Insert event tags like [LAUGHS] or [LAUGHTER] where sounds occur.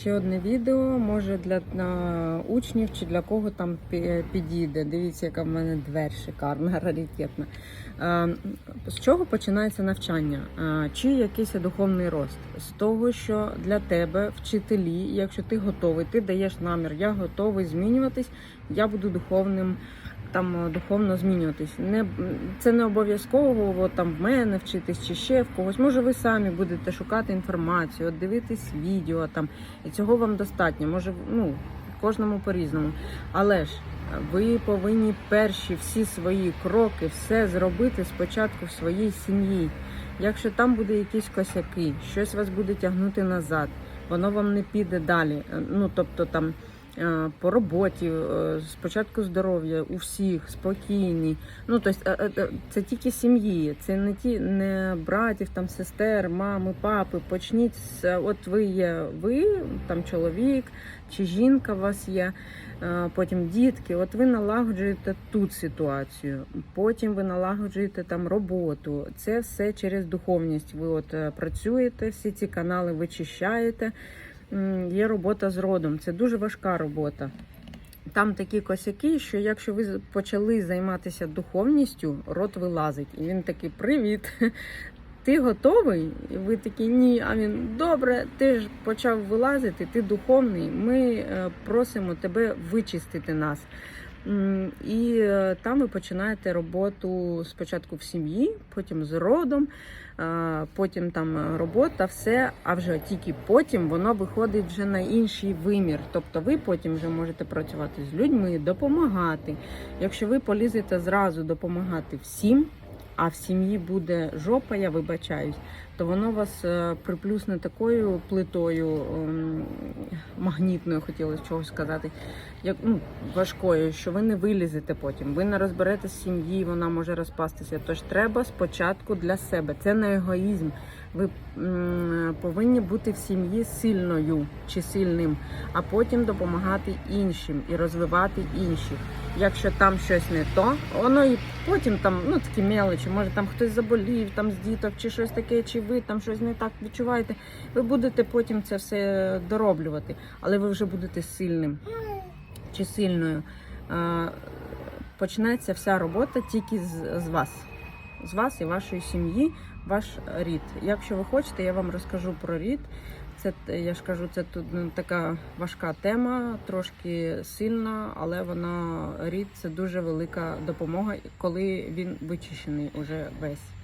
Ще одне відео, може для а, учнів чи для кого там підійде. Дивіться, яка в мене дверь шикарна, [LAUGHS] раритетна. Е, З чого починається навчання? Е, Чи якийсь духовний рост? З того, що для тебе вчителі, якщо ти готовий, ти даєш намір, я готовий змінюватись, я буду духовним. Там е, духовно змінюватись. Не це не обов'язково там в мене вчитись чи ще в когось. Може, ви самі будете шукати інформацію, дивитись відео там, і цього вам достатньо. Може, ну кожному по-різному. Але ж е, ви повинні перші всі свої кроки, все зробити спочатку в своїй сім'ї. Якщо там буде якісь косяки, щось вас буде тягнути назад, воно вам не піде далі. Е, Ну тобто там по роботі, е, спочатку здоров'я у всіх, спокійні. Ну тобто е, е, це тільки сім'ї, це не ті не братів, там сестер, мами, папи. Почніть з от ви є ви, там чоловік чи жінка у вас є. е, Потім дітки, от ви налагоджуєте тут ситуацію, потім ви налагоджуєте там роботу. Це все через духовність. Ви от е, працюєте, всі ці канали вичищаєте. Є робота з родом. Це дуже важка робота. Там такі косяки, що якщо ви почали займатися духовністю, рот вилазить. І він такий: Привіт! [LAUGHS] Ти готовий? І ви такі ні. А він добре, ти ж почав вилазити, ти духовний. Ми е, просимо тебе вичистити нас. І е, там ви починаєте роботу спочатку в сім'ї, потім з родом, е, потім там робота, все, а вже тільки потім воно виходить вже на інший вимір. Тобто ви потім вже можете працювати з людьми, допомагати. Якщо ви полізете зразу допомагати всім, а в сім'ї буде жопа, я вибачаюсь, то воно вас е, приплюсне такою плитою ем, магнітною, хотілося чогось сказати, як ну, важкою, що ви не вилізете потім. Ви не розберете з сім'ї, вона може розпастися. Тож треба спочатку для себе. Це не егоїзм. Ви повинні бути в сім'ї сильною чи сильним, а потім допомагати іншим і розвивати інших. Якщо там щось не то, воно і потім там ну такі мелочі, може там хтось заболів, там з діток чи щось таке, чи ви там щось не так відчуваєте. Ви будете потім це все дороблювати, але ви вже будете сильним чи сильною. А, Починається вся робота тільки з, з вас, з вас і вашої сім'ї, ваш рід. Якщо ви хочете, я вам розкажу про рід. Це я ж кажу, це тут ну, така важка тема, трошки сильна, але вона рід це дуже велика допомога, коли він вичищений уже весь.